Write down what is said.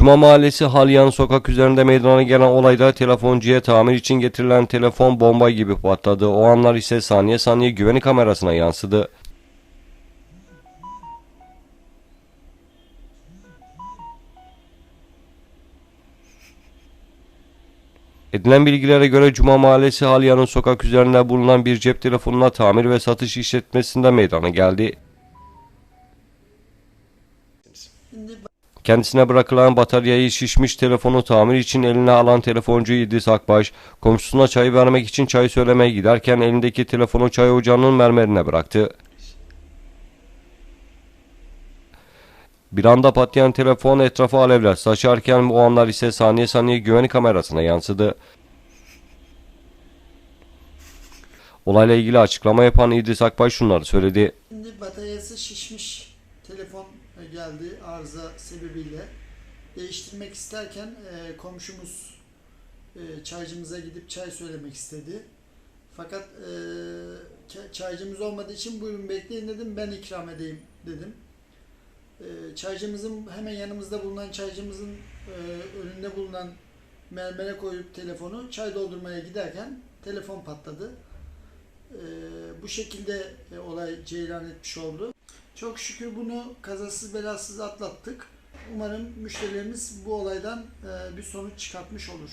Cuma Mahallesi Halyan sokak üzerinde meydana gelen olayda telefoncuya tamir için getirilen telefon bomba gibi patladı. O anlar ise saniye saniye güvenlik kamerasına yansıdı. Edilen bilgilere göre Cuma Mahallesi Halyan'ın sokak üzerinde bulunan bir cep telefonuna tamir ve satış işletmesinde meydana geldi. Şimdi Kendisine bırakılan bataryayı şişmiş telefonu tamir için eline alan telefoncu İdris Akbaş, komşusuna çay vermek için çay söylemeye giderken elindeki telefonu çay ocağının mermerine bıraktı. Bir anda patlayan telefon etrafı alevler saçarken bu anlar ise saniye saniye güvenlik kamerasına yansıdı. Olayla ilgili açıklama yapan İdris Akbaş şunları söyledi. Şimdi bataryası şişmiş telefon e, geldi arıza sebebiyle. Değiştirmek isterken e, komşumuz e, çaycımıza gidip çay söylemek istedi. Fakat e, ça- çaycımız olmadığı için buyurun bekleyin dedim ben ikram edeyim dedim. E, çaycımızın hemen yanımızda bulunan çaycımızın e, önünde bulunan mermere koyup telefonu çay doldurmaya giderken telefon patladı. E, bu şekilde e, olay cereyan etmiş oldu. Çok şükür bunu kazasız belasız atlattık. Umarım müşterilerimiz bu olaydan e, bir sonuç çıkartmış olur.